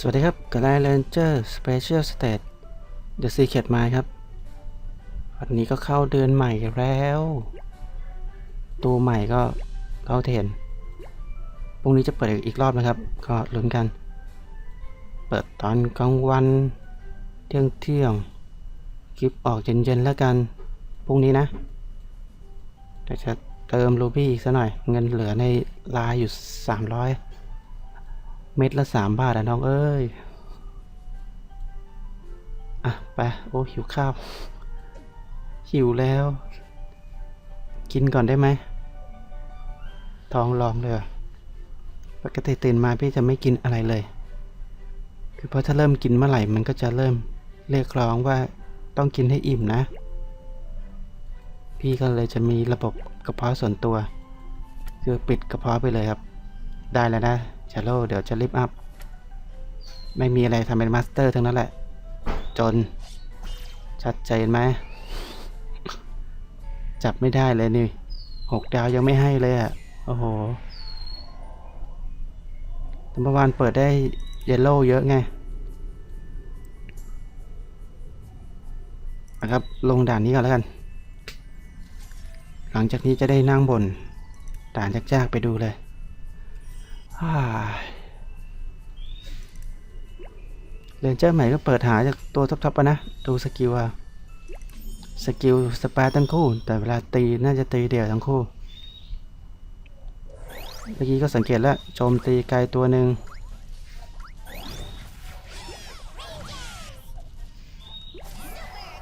สวัสดีครับกับไลน์เรนเจอร์สเปเชียลสเตทเดอะซีเคทมาครับ วันนี้ก็เข้าเดือนใหม่แล้ว ตัวใหม่ก็เข้าเทรนพรุ่งนี้จะเปิดอีกรอบนะครับ ก็ลุ้นกัน เปิดตอนกลางวัน เที่ยงเที่ยงคลิปออกเย็นๆแล้วกัน พรุ่งนี้นะเดี๋ยวจะเติมรูบี้อีกสักหน่อย เงินเหลือในไลน์อยู่ 300 เม็ดละสามบาทอะน้องเอ้ย อะ ไป โอ้หิวข้าว หิวแล้ว กินก่อนได้ไหมท้องร้องเลยอะปกติตื่นมาพี่จะไม่กินอะไรเลย คือเพราะถ้าเริ่มกินเมื่อไหร่มันก็จะเริ่มเรียกร้องว่าต้องกินให้อิ่มนะ พี่ก็เลยจะมีระบบกระเพาะส่วนตัว คือปิดกระเพาะไปเลยครับ ได้แล้วนะ ชโลเดี๋ยวจะรีบอัพ ไม่มีอะไรทำเป็นมาสเตอร์ทั้งนั้นแหละ จน ชัดเจนไหม จับไม่ได้เลยนี่หกดาวยังไม่ให้เลยอะ โอ้โหแต่เมื่อวานเปิดได้เยลโล่เยอะไงนะครับ ลงด่านนี้ก่อนแล้วกัน หลังจากนี้จะได้นั่งบน ด่านยากๆไปดูเลย เรนเจอร์ใหม่ก็เปิดหาจากตัวท็อปๆปนะ ดูสกิลอะสกิลสปาทั้งคู่ แต่เวลาตีน่าจะตีเดี่ยวทั้งคู่ เมื่อกี้ก็สังเกตแล้วโจมตีไกลตัวหนึ่ง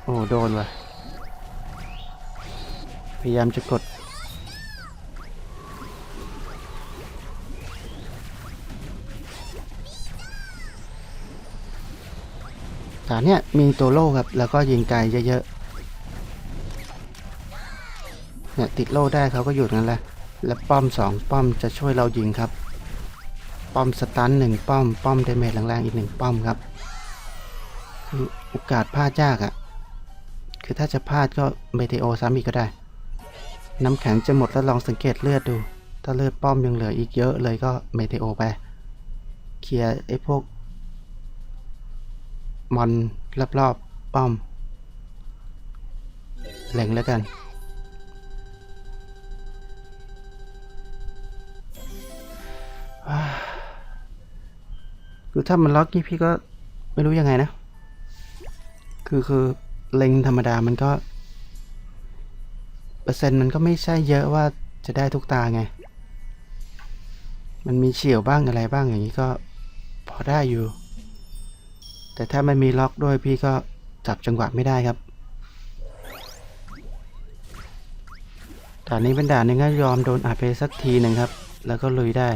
โอ้ โดนว่ะ พยายามจะกด ฐานเนี้ยมีตัวโล่ครับ แล้วก็ยิงไกลเยอะๆ เนี่ยติดโล่ได้เขาก็อยู่นั่นแหละ แล้วป้อมสองป้อมจะช่วยเรายิงครับ ป้อมสตันหนึ่งป้อม ป้อมเดเมจแรงๆอีกหนึ่งป้อมครับ คือโอกาสพลาดยากอะ่ะ คือถ้าจะพลาดก็เมเทโอซ้ำอีกก็ได้ น้ำแข็งจะหมดแล้วลองสังเกตเลือดดู ถ้าเลือดป้อมยังเหลืออีกเยอะเลยก็เมเทโอไป เคลียร์ไอ้พวก มอนรอบๆป้อมแหล่งแล้วกัน คือถ้ามันล็อกนี่พี่ก็ไม่รู้ยังไงนะ คือคือเล็งธรรมดามันก็ เปอร์เซ็นต์มันก็ไม่ใช่เยอะว่าจะได้ทุกตาไง มันมีเฉียวบ้างอะไรบ้างอย่างนี้ก็พอได้อยู่ แต่ถ้ามันมีล็อกด้วยพี่ก็จับจังหวะไม่ได้ครับด่านนี้เป็นด่านหนึงก็ยอมโดนอาเพสักทีหนึ่งครับ แล้วก็ลุยได้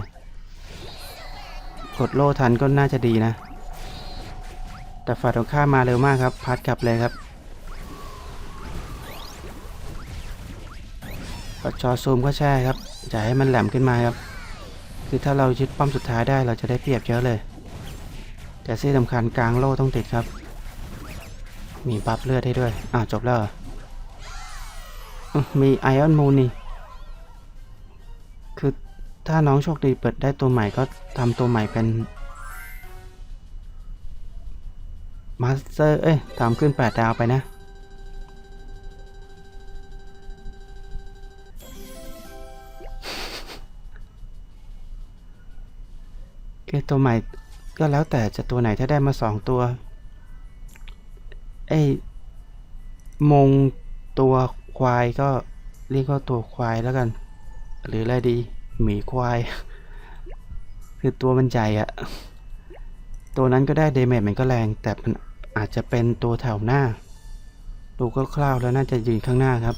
กดโล่ทันก็น่าจะดีนะ แต่ฝ่ายตรงข้ามมาเร็วมากครับ พัดกลับเลยครับปัดจอซูมก็แช่ครับอย่าให้มันแหลมขึ้นมาครับ คือถ้าเรายึดป้อมสุดท้ายได้เราจะได้เปรียบเยอะเลย แต่ที่สำคัญกลางโล่ต้องติดครับ มีบัฟเลือดให้ด้วยอ่าจบแล้วมีไอออนมูนนี่ คือถ้าน้องโชคดีเปิดได้ตัวใหม่ก็ทำตัวใหม่เป็นมาสเตอร์ เอ้ยทำขึ้น 8 ดาวไปนะ เอ้ตัวใหม่ ก็แล้วแต่จะตัวไหนถ้าได้มาสองตัว ไอ้มงตัวควายก็เรียกว่าตัวควายแล้วกัน หรืออะไรดีหมีควาย คือตัวมันใหญ่อะตัวนั้นก็ได้เดเมจมันก็แรง แต่มันอาจจะเป็นตัวแถวหน้า ดูคร่าวๆแล้วน่าจะยืนข้างหน้าครับ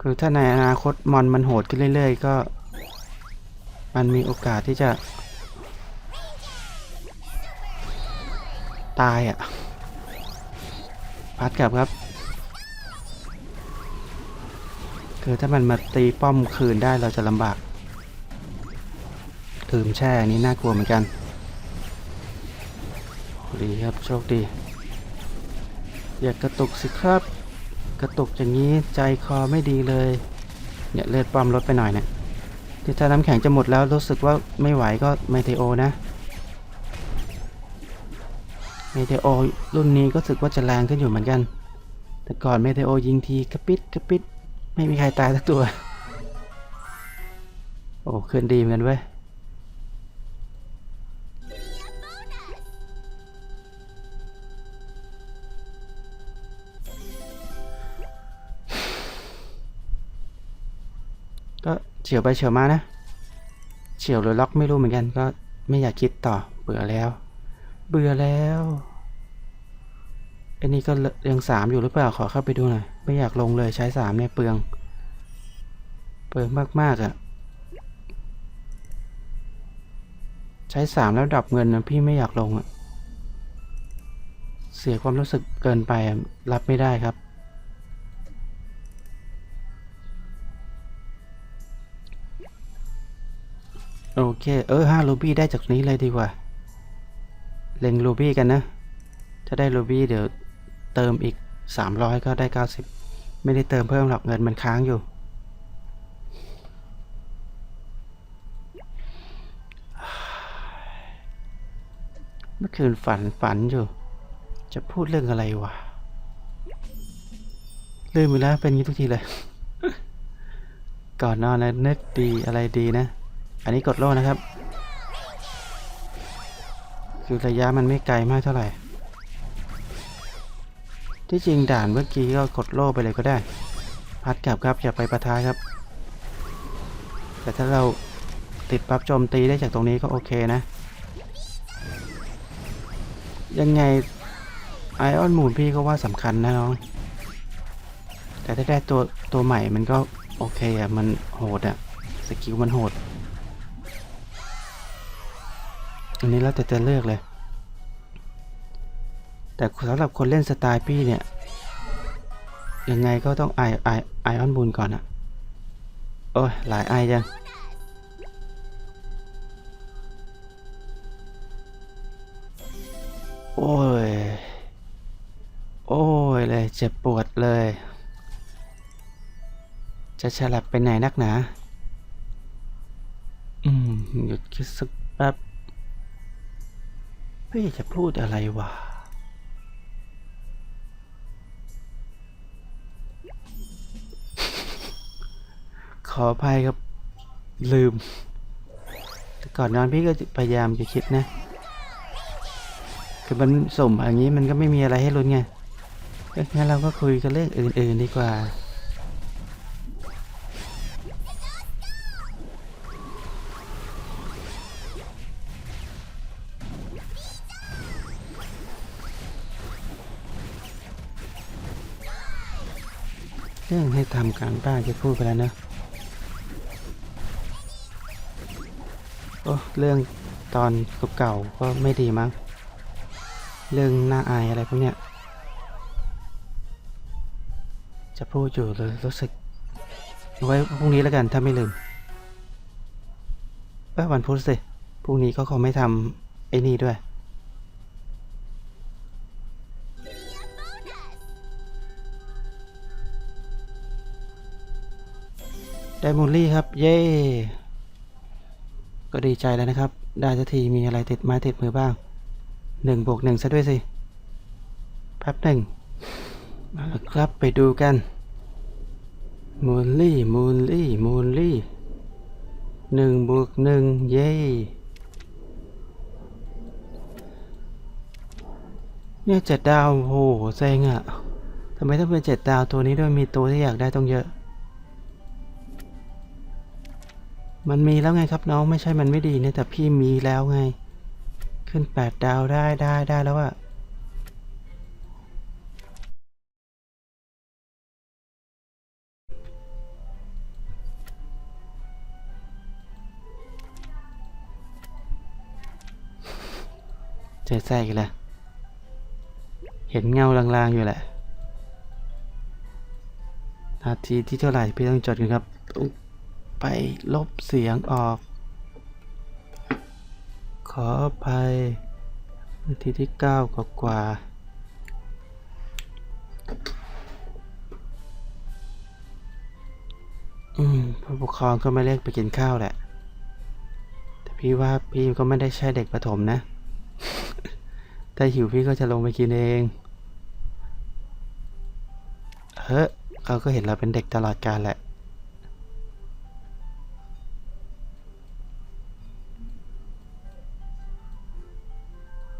คือถ้าในอนาคตมอนมันโหดขึ้นเรื่อย ๆ ก็ มันมีโอกาสที่จะ ตายอะ พัดกลับครับ คือถ้ามันมาตีป้อมคืนได้เราจะลำบากถืมแช่อันนี้น่ากลัวเหมือนกัน ดีครับโชคดี อย่ากระตุกสิครับ กระตุกอย่างนี้ใจคอไม่ดีเลย เนี่ยเลือดป้อมลดไปหน่อยเนี่ย เดี๋ยวถ้าน้ำแข็งจะหมดแล้วรู้สึกว่าไม่ไหวก็เมเทโอนะเมเทโอรุ่นนี้ก็รู้สึกว่าจะแรงขึ้นอยู่เหมือนกัน แต่ก่อนเมเทโอยิงทีกระปิดกระปิด ไม่มีใครตายสักตัว โอ้ขึ้นดีเหมือนกันเว้ย เฉียวไปเฉียวมานะ เฉียวหรือล็อกไม่รู้เหมือนกันก็ไม่อยากคิดต่อเบื่อแล้ว เบื่อแล้วไอ้นี่ก็ยังสามอยู่หรือเปล่าขอเข้าไปดูหน่อยไม่อยากลงเลยใช้สามเนี่ยเปลือง เปลืองมากๆอะ่ะ ใช้สามแล้วดับเงินนะพี่ไม่อยากลงอะ่ะ เสียความรู้สึกเกินไปรับไม่ได้ครับ โอเค เออห้ารูบี้ได้จากนี้เลยดีกว่า เล็งรูบี้กันนะ ถ้าได้รูบี้เดี๋ยวเติมอีก 300 ก็ได้ 90 ไม่ได้เติมเพิ่มหรอกเงินมันค้างอยู่ เมื่อคืนฝันฝันอยู่ จะพูดเรื่องอะไรวะลืมไปแล้วเป็นงี้ทุกทีเลย ก่อนนอนนะนึกดีอะไรดีนะ อันนี้กดโล่นะครับ คือระยะมันไม่ไกลมากเท่าไหร่ ที่จริงด่านเมื่อกี้ก็กดโล่ไปเลยก็ได้ พัดกลับครับอย่าไปประทายครับ แต่ถ้าเราติดปั๊บโจมตีได้จากตรงนี้ก็โอเคนะ ยังไงไอออนมูนพี่ก็ว่าสำคัญนะน้อง แต่ถ้าได้ตัวตัวใหม่มันก็โอเคอะมันโหดอะสกิลมันโหด อันนี้แล้วแต่จะเลือกเลย แต่สำหรับคนเล่นสไตล์พี่เนี่ย ยังไงก็ต้องไอไอไอออนบูนก่อนอะโอ้ยหลายไอจังโอ้ย โอ้ยเลยเจ็บปวดเลย จะฉลับไปไหนนักหนา อืม หยุดคิดสักแป๊บ พี่จะพูดอะไรวะขออภัยครับลืม แต่ก่อนนอนพี่ก็พยายามจะคิดนะ คือมันสมอย่างนี้มันก็ไม่มีอะไรให้ลุ้นไงงั้นเราก็คุยกันเรื่องอื่น ๆ ดีกว่า เรื่องให้ทำการบ้านจะพูดไปแล้วเนอะโอ้เรื่องตอนเก่าๆก็ไม่ดีมั้งเรื่องน่าอายอะไรพวกเนี้ยจะพูดอยู่เลยรู้สึกไว้พรุ่งนี้แล้วกันถ้าไม่ลืมเอ้วันพุธสิพรุ่งนี้ก็คงไม่ทำไอ้นี่ด้วย ได้มูลลี่ครับ เย้ก็ดีใจแล้วนะครับ ได้สักทีมีอะไรติดไม้ติดมือบ้างหนึ่งบวกหนึ่งซะด้วยสิแป๊บหนึ่งมาแล้วครับไปดูกันมูลลี่มูลลี่มูลลี่หนึ่งบวกหนึ่งเย้เนี่ยเจ็ดดาวโหเซ็งอะทำไมต้องเป็นเจ็ดดาวตัวนี้ด้วยมีตัวที่อยากได้ต้องเยอะ มันมีแล้วไงครับน้องไม่ใช่มันไม่ดีเนี่ยแต่พี่มีแล้วไง ขึ้นแปดดาวได้ได้ได้แล้วอะเจอแทรกอีกแล้วเห็นเงาลางๆอยู่แหละนาทีที่เท่าไหร่พี่ต้องจดกันครับ ไปลบเสียงออก ขออภัยนาทีที่เก้ากว่ากว่าอืมผู้ปกครองก็ไม่เรียกไปกินข้าวแหละ แต่พี่ว่าพี่ก็ไม่ได้ใช่เด็กประถมนะ ถ้าหิวพี่ก็จะลงไปกินเองเฮ้ยเขาก็เห็นเราเป็นเด็กตลอดกาลแหละ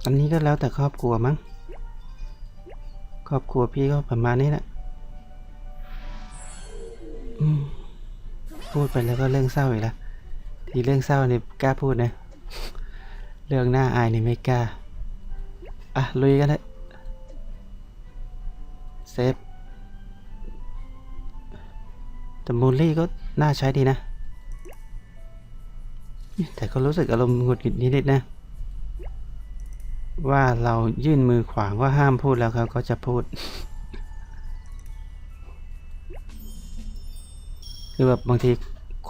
อันนี้ก็แล้วแต่ครอบครัวมั้ง ครอบครัวพี่ก็ประมาณนี้แหละพูดไปแล้วก็เรื่องเศร้าอีกแล้วทีเรื่องเศร้านี่กล้าพูดนะ เรื่องหน้าอายนี่ไม่กล้า อะ ลุยกันเลยเซฟแต่มูลลี่ก็น่าใช้ดีนะ แต่ก็รู้สึกอารมณ์หงุดหงิดนิดๆนะ ว่าเรายื่นมือขวางว่าห้ามพูดแล้วเขาก็จะพูด คือแบบบางที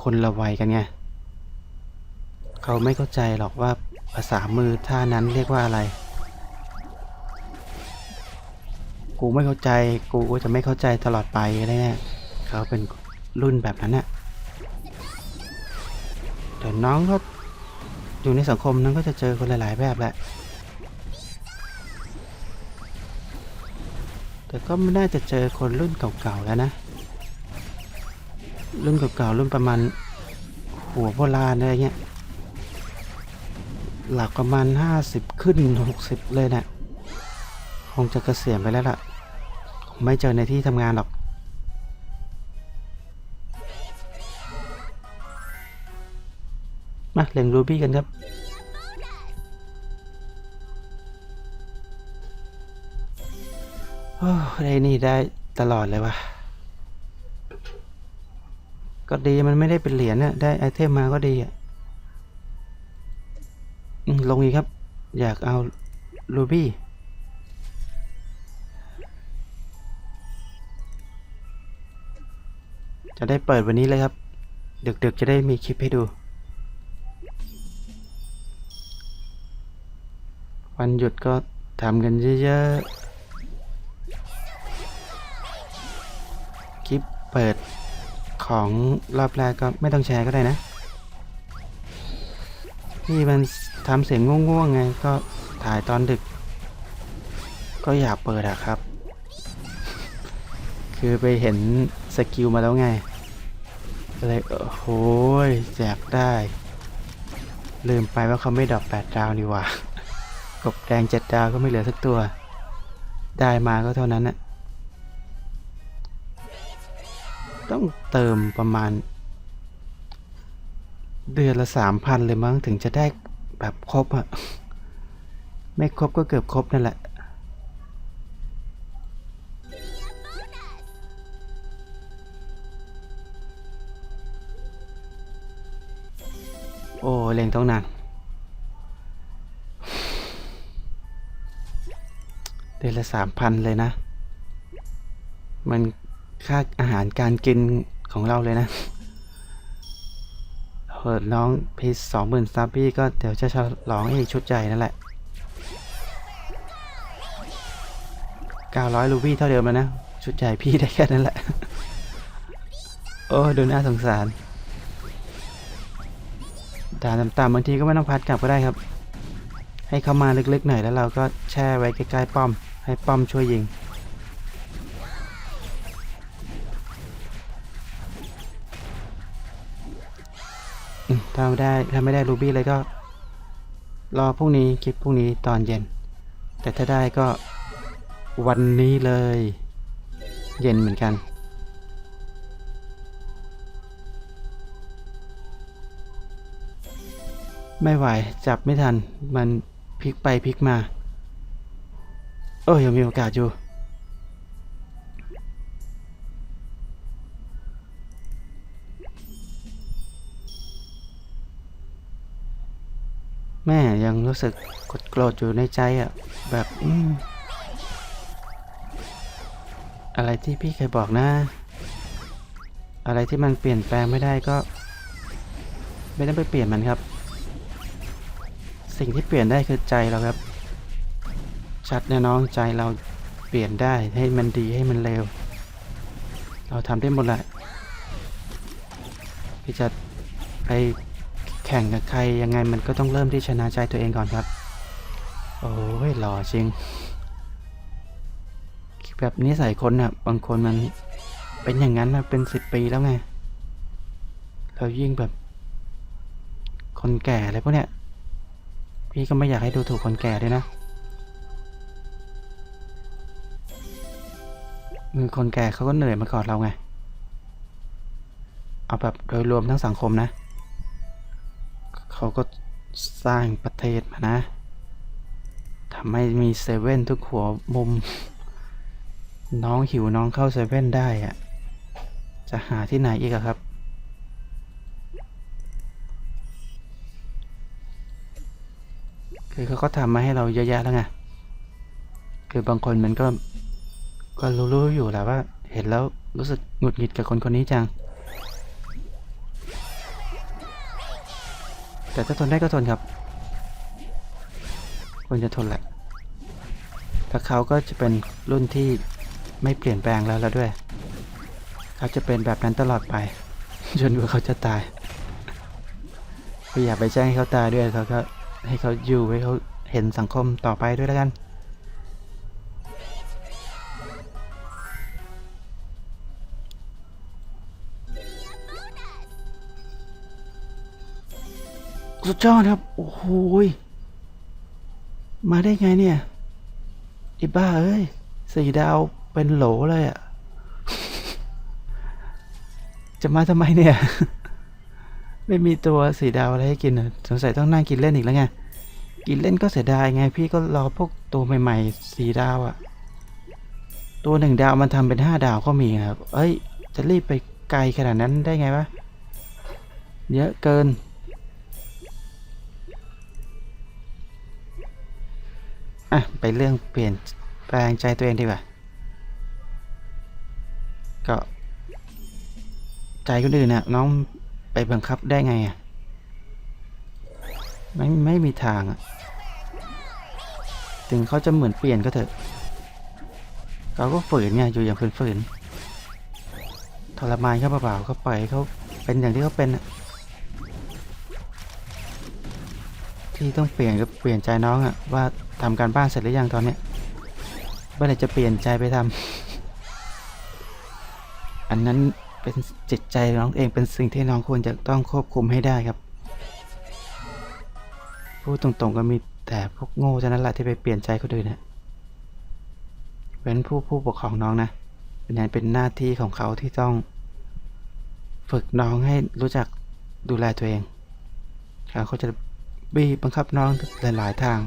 คนละวัยกันไงเขาไม่เข้าใจหรอกว่าภาษามือท่านั้นเรียกว่าอะไร กูไม่เข้าใจกูก็จะไม่เข้าใจตลอดไปอะไรเนี่ยเขาเป็นรุ่นแบบนั้นน่ะแต่น้องก็อยู่ในสังคมนั้นก็จะเจอคนหลาย ๆ แบบแหละ แต่ก็ไม่น่าจะเจอคนรุ่นเก่าๆแล้วนะ รุ่นเก่าๆรุ่นประมาณหัวโบราณอะไรเงี้ย หลักประมาณห้าสิบขึ้นหกสิบเลยนะ่ะคงจะเกษียณไปแล้วล่ะ คงไม่เจอในที่ทำงานหรอก มาเล่นรูบี้กันครับ ได้นี่ได้ตลอดเลยวะก็ดีมันไม่ได้เป็นเหรียญนะได้ไอเทมมาก็ดีอะลงอีกครับ อยากเอารูบี้จะได้เปิดวันนี้เลยครับ ดึกๆจะได้มีคลิปให้ดู วันหยุดก็ทำกันเยอะๆ คลิปเปิดของรอบแรกก็ไม่ต้องแชร์ก็ได้นะ นี่มันทำเสียงง่วงๆไงก็ถ่ายตอนดึก ก็อยากเปิดอะครับ คือไปเห็นสกิลมาแล้วไงก็เลยโอ้โหยแจกได้ ลืมไปว่าเขาไม่ดอปแปดดาวนี่หว่ากบแดงเจ็ดดาวก็ไม่เหลือสักตัว ได้มาก็เท่านั้นนะ ต้องเติมประมาณ เดือนละสามพันเลยมั้งถึงจะได้แบบครบอะไม่ครบก็เกือบครบนั่นแหละโอ้เล็งต้องนานเดือนละสามพันเลยนะ มัน ค่าอาหารการกินของเราเลยนะเปิดน้องเพีสองหมื่นซับพี่ก็เดี๋ยวจะฉลองอีกชุดใหญ่นั่นแหละเก้าร้อยลูบี้เท่าเดิมแล้วนะ ชุดใหญ่พี่ได้แค่นั้นแหละ โอ้ดูน่าสงสารด่านต่ำๆบางทีก็ไม่ต้องพัดกลับก็ได้ครับ ให้เข้ามาลึกๆหน่อยแล้วเราก็แช่ไว้ใกล้ๆป้อม ให้ป้อมช่วยยิง ถ้าไม่ได้ถ้าไม่ได้รูบี้เลยก็ รอพรุ่งนี้คลิปพรุ่งนี้ตอนเย็น แต่ถ้าได้ก็วันนี้เลย เย็นเหมือนกัน ไม่ไหวจับไม่ทันมันพลิกไปพลิกมาโอ้ยยังมีโอกาสอยู่ แม่ยังรู้สึกกดโกรธอยู่ในใจอะ แบบออะไรที่พี่เคยบอกนะ อะไรที่มันเปลี่ยนแปลงไม่ได้ก็ ไม่ต้องไปเปลี่ยนมันครับ สิ่งที่เปลี่ยนได้คือใจเราครับ ชัดแน่น้องใจเราเปลี่ยนได้ให้มันดีให้มันเร็ว เราทำได้หมดแหละพี่จะไป แข่งกับใครยังไงมันก็ต้องเริ่มที่ชนะใจตัวเองก่อนครับ โอ้ยหล่อจริง แบบนิสัยคนน่ะบางคนมันเป็นอย่างนั้นมาเป็นสิบปีแล้วไงเรายิ่งแบบ คนแก่อะไรพวกเนี้ยพี่ก็ไม่อยากให้ดูถูกคนแก่ด้วยนะมือคนแก่เขาก็เหนื่อยมาก่อนเราไง เอาแบบโดยรวมทั้งสังคมนะ เขาก็สร้างประเทศมานะทำให้มีเซเว่นทุกหัวมุม น้องหิวน้องเข้าเซเว่นได้อะจะหาที่ไหนอีกอะครับ คือเขาก็ทำมาให้เราเยอะแยะแล้วไง คือบางคนมันก็ ก็รู้ๆอยู่แหละว่า เห็นแล้วรู้สึกหงุดหงิดกับคนคนนี้จัง แต่ถ้าทนได้ก็ทนครับควรจะทนแหละแล้วเขาก็จะเป็นรุ่นที่ไม่เปลี่ยนแปลงแล้วแล้วด้วย เขาจะเป็นแบบนั้นตลอดไปจนกว่าเขาจะตายก็อย่าไปแจ้งให้เขาตายด้วยเขาก็ให้เขาอยู่ให้เขาเห็นสังคมต่อไปด้วยแล้วกัน สุดยอดครับ โอ้โหมาได้ไงเนี่ยไอ้บ้าเอ้ยสี่ดาวเป็นโหลเลยอะจะมาทำไมเนี่ย ไม่มีตัวสีดาวอะไรให้กินอะสงสัยต้องนั่งกินเล่นอีกแล้วไง กินเล่นก็เสียดายไง พี่ก็รอพวกตัวใหม่ๆสีดาวอะตัวหนึ่งดาวมันทำเป็นห้าดาวก็มีครับ เอ้ย จะรีบไปไกลขนาดนั้นได้ไงวะ เยอะเกิน อะ ไปเรื่องเปลี่ยนแปลงใจตัวเองดีกว่า ก็ ใจคนอื่นน่ะน้องไปบังคับได้ไงอะ ไม่ไม่มีทางอะ ถึงเขาจะเหมือนเปลี่ยนก็เถอะ เขาก็ฝืนไงอยู่อย่างฝืนๆทรมานเขาเปล่าๆก็ปล่อยเขาเป็นอย่างที่เขาเป็นอะที่ต้องเปลี่ยนก็เปลี่ยนใจน้องอะว่า ทำการบ้านเสร็จหรือยังตอนเนี้ยเมื่อไหร่จะเปลี่ยนใจไปทำอันนั้นเป็นจิตใจน้องเองเป็นสิ่งที่น้องควรจะต้องควบคุมให้ได้ครับ พูดตรงๆก็มีแต่พวกโง่เท่านั้นแหละที่ไปเปลี่ยนใจคนอื่นนะเว้นผู้ผู้ปกครองน้องนะเป็นนั้นเป็นหน้าที่ของเขาที่ต้อง ฝึกน้องให้รู้จักดูแลตัวเองเขาจะบีบบังคับน้องหลายๆทาง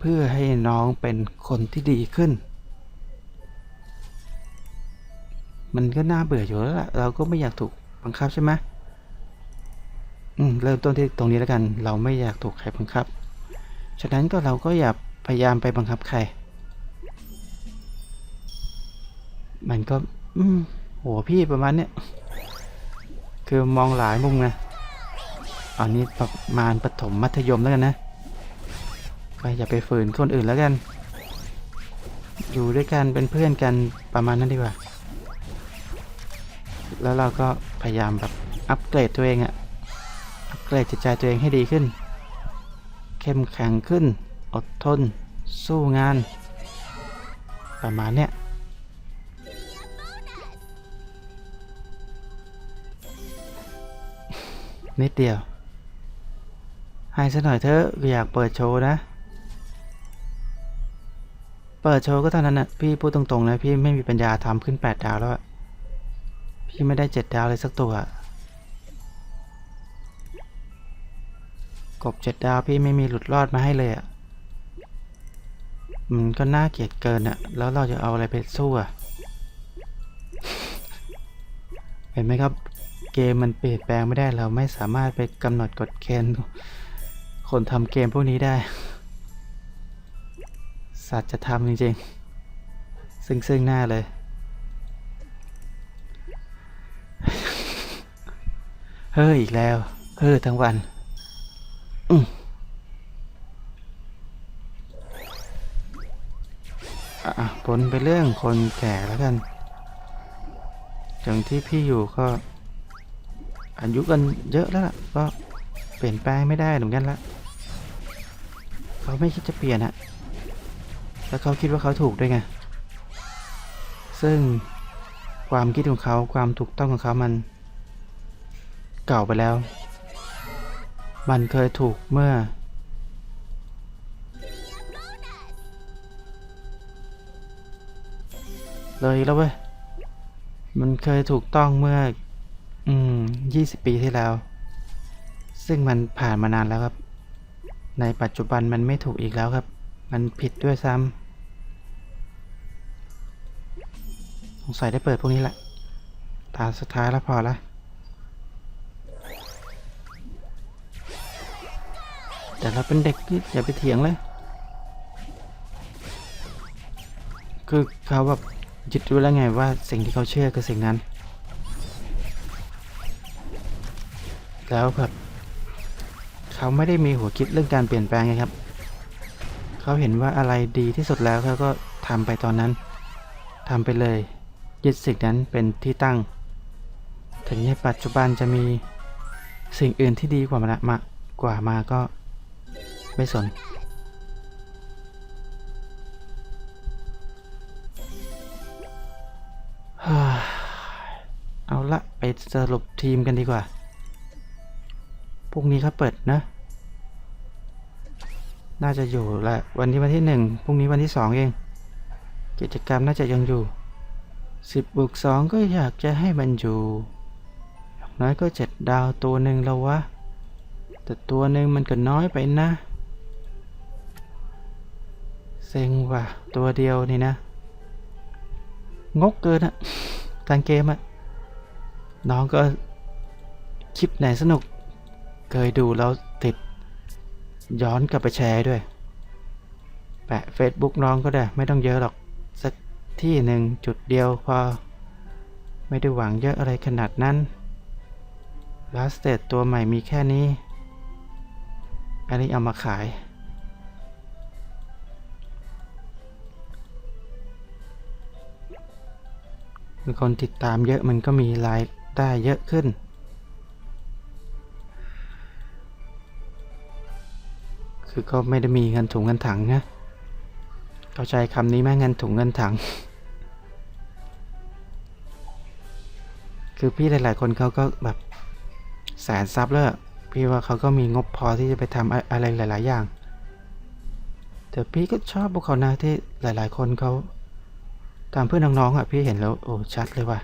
เพื่อให้น้องเป็นคนที่ดีขึ้น มันก็น่าเบื่ออยู่แล้วล่ะ เราก็ไม่อยากถูกบังคับใช่ไหมอืมเริ่มต้นที่ตรงนี้แล้วกัน เราไม่อยากถูกใครบังคับ ฉะนั้นก็เราก็อย่าพยายามไปบังคับใคร มันก็ อืมโหพี่ประมาณเนี้ย คือมองหลายมุมไงอันนี้ประมาณประถมมัธยมแล้วกันนะ ไปอย่าไปฝืนคนอื่นแล้วกัน อยู่ด้วยกันเป็นเพื่อนกันประมาณนั้นดีกว่า แล้วเราก็พยายามแบบอัปเกรดตัวเองอะอัปเกรดจิตใจตัวเองให้ดีขึ้น เข้มแข็งขึ้น อดทน สู้งาน ประมาณเนี้ยนิดเดียว ให้สักหน่อยเถอะอยากเปิดโชว์นะ เปิดโชว์ก็เท่านั้นนะพี่พูดตรงๆนะพี่ไม่มีปัญญาทำขึ้น 8 ดาวแล้วพี่ไม่ได้ 7 ดาวเลยสักตัว กบ 7 ดาวพี่ไม่มีหลุดรอดมาให้เลยอะมันก็น่าเกลียดเกินอะแล้วเราจะเอาอะไรไปสู้อะเห็นไหมครับเกมมันเปลี่ยนแปลงไม่ได้เราไม่สามารถไปกำหนดกฎเกณฑ์คนทำเกมพวกนี้ได้ สัตว์จะทำจริงๆ ซึ่งซึ่งหน้าเลย เฮ้ยอีกแล้ว เฮ้ยทั้งวัน อืมอะผมนไปเรื่องคนแก่แล้วกันอย่างที่พี่อยู่ก็อายุกันเยอะแล้วก็เปลี่ยนแปลงไม่ได้เหมือนกันละเขาไม่คิดจะเปลี่ยนอะ แล้วเขาคิดว่าเขาถูกด้วยไง ซึ่งความคิดของเขาความถูกต้องของเขามันเก่าไปแล้ว มันเคยถูกเมื่อ เลยแล้วเว้ย มันเคยถูกต้องเมื่อ อืมยี่สิบปีที่แล้ว ซึ่งมันผ่านมานานแล้วครับ ในปัจจุบันมันไม่ถูกอีกแล้วครับ มันผิดด้วยซ้ำ งสัยได้เปิดพวกนี้แหละ ตาสุดท้ายแล้วพอละแต่เราเป็นเด็กนี่อย่าไปเถียงเลย คือเขาแบบยึดรู้แล้วไงว่าสิ่งที่เขาเชื่อคือสิ่งนั้น แล้วแบบเขาไม่ได้มีหัวคิดเรื่องการเปลี่ยนแปลงไงครับ เขาเห็นว่าอะไรดีที่สุดแล้วเขาก็ทำไปตอนนั้นทำไปเลย ยึดสิ่งนั้นเป็นที่ตั้ง ถึงในปัจจุบันจะมีสิ่งอื่นที่ดีกว่ามันมากว่ามาก็ไม่สน เอาละไปสรุปทีมกันดีกว่าพรุ่งนี้เขาเปิดนะ น่าจะอยู่แหละวันนี้วันที่หนึ่งพรุ่งนี้วันที่สองเอง กิจกรรมน่าจะยังอยู่ สิบบวกสองก็อยากจะให้มันอยู่อย่างน้อยก็เจ็ดดาวตัวหนึ่งแล้ววะ แต่ตัวหนึ่งมันก็น้อยไปนะ เซ็งว่ะ ตัวเดียวนี่นะ งกเกินอะทางเกมอะน้องก็คลิปไหนสนุก เคยดูแล้วติด ย้อนกลับไปแชร์ด้วย แปะ Facebook น้องก็ได้ ไม่ต้องเยอะหรอก สัก ที่หนึ่งจุดเดียวพอ ไม่ได้หวังเยอะอะไรขนาดนั้น Last State ตัวใหม่มีแค่นี้ อันนี้เอามาขาย มีคนติดตามเยอะมันก็มีรายได้เยอะขึ้น คือก็ไม่ได้มีเงินถุงเงินถังนะ เข้าใจคำนี้ไหมเงินถุงเงินถัง คือพี่หลาย ๆ คนเขาก็แบบแสนซับแล้วอะพี่ว่าเขาก็มีงบพอที่จะไปทำอะอะไรหลาย ๆ อย่าง แต่พี่ก็ชอบพวกเขานะที่หลาย ๆ คนเขาตามเพื่อนน้อง ๆ อะ พี่เห็นแล้ว โอ้ ชัดเลยว่ะ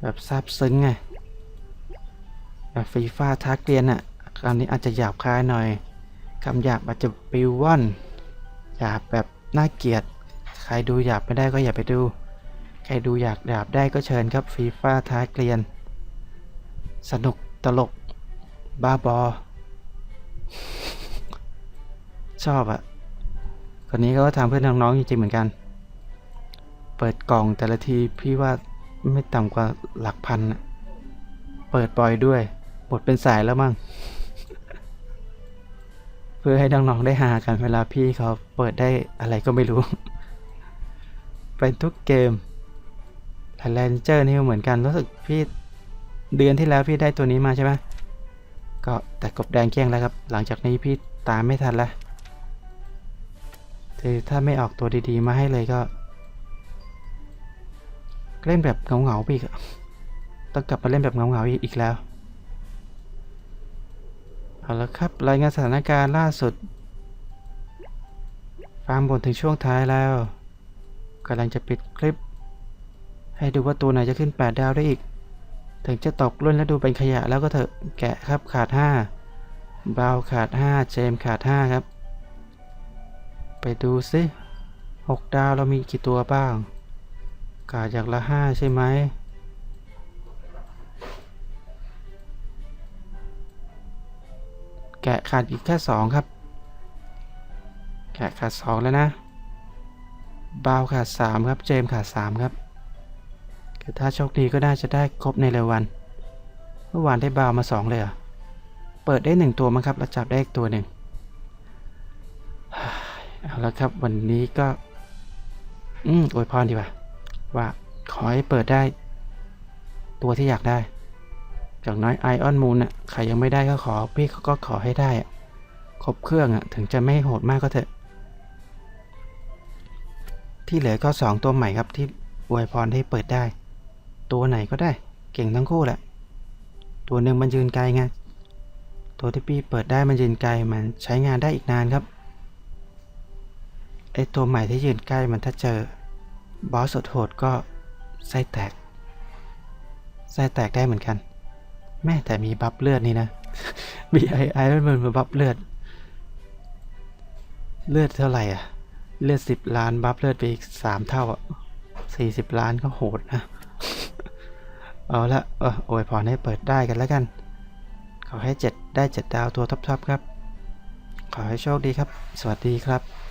แบบซาบซึ้งไง แบบฟีฟ่าทักเรียนอะคำนี้อาจจะหยาบคายหน่อยคำหยาบอาจจะปิวว่อน หยาบแบบน่าเกลียด ใครดูหยาบไม่ได้ก็อย่าไปดู ใครดูอยากหยาบได้ก็เชิญครับฟีฟ่าท้าเกลียน สนุกตลก บ้าบอ ชอบอะคนนี้ก็ทำเพื่อนน้องๆจริงๆเหมือนกัน เปิดกล่องแต่ละทีพี่ว่าไม่ต่ำกว่าหลักพันอะเปิดบ่อยด้วย หมดเป็นสายแล้วมั้ง เพื่อให้น้องๆได้หากันเวลาพี่เขาเปิดได้อะไรก็ไม่รู้ เป็นทุกเกมแลนเจอร์นี่เหมือนกันรู้สึกพี่เดือนที่แล้วพี่ได้ตัวนี้มาใช่ไหมก็แต่กบแดงเกี้ยงแล้วครับ หลังจากนี้พี่ตามไม่ทันละคือถ้าไม่ออกตัวดีๆ มาให้เลยก็ เล่นแบบเงาๆไปอีกต้องกลับมาเล่นแบบเงาๆอีกแล้ว เอาละครับ รายงานสถานการณ์ล่าสุด ฟาร์มบนถึงช่วงท้ายแล้วกำลังจะปิดคลิป ให้ดูว่าตัวไหนจะขึ้น 8 ดาวได้อีก ถึงจะตกรุ่นแล้วดูเป็นขยะแล้วก็เถอะแกะครับขาด 5 บราวขาด 5 เจมขาด 5 ครับ ไปดูซิ 6 ดาวเรามีกี่ตัวบ้าง ขาดอย่างละ 5 ใช่ไหม แกะขาดอีกแค่2ครับ แกะขาด2แล้วนะบาวขาด3ครับ เจมขาด3ครับคือถ้าโชคดีก็น่าจะได้ครบในเร็ววัน เมื่อวานได้บาวมา2เลยเหรอเปิดได้1ตัวมั้งครับแล้วจับได้อีกตัวหนึ่งเอาละครับวันนี้ก็ อืมอวยพรดีกว่า ว่าขอให้เปิดได้ ตัวที่อยากได้ จากน้อยไอออนมูนอะใครยังไม่ได้ก็ขอพี่เขาก็ขอให้ได้อะครบเครื่องอะถึงจะไม่โหดมากก็เถอะ ที่เหลือก็สองตัวใหม่ครับที่อวยพรให้เปิดได้ ตัวไหนก็ได้เก่งทั้งคู่แหละ ตัวหนึ่งมันยืนไกลไงตัวที่พี่เปิดได้มันยืนไกลมันใช้งานได้อีกนานครับไอตัวใหม่ที่ยืนใกล้มันถ้าเจอบอสสดโหดก็ไส้แตกไส้แตกได้เหมือนกัน แม่แต่มีบัฟเลือดนี่นะ มีไอไอรอนมันมาบัฟเลือด เลือดเท่าไหร่อะ เลือดสิบล้านบัฟเลือดไปอีกสามเท่าอะสี่สิบล้านก็โหดนะ เอาละเออโอยพรให้เปิดได้กันแล้วกัน ขอให้เจ็ดได้เจ็ดดาวตัวท็อปๆครับ ขอให้โชคดีครับ สวัสดีครับ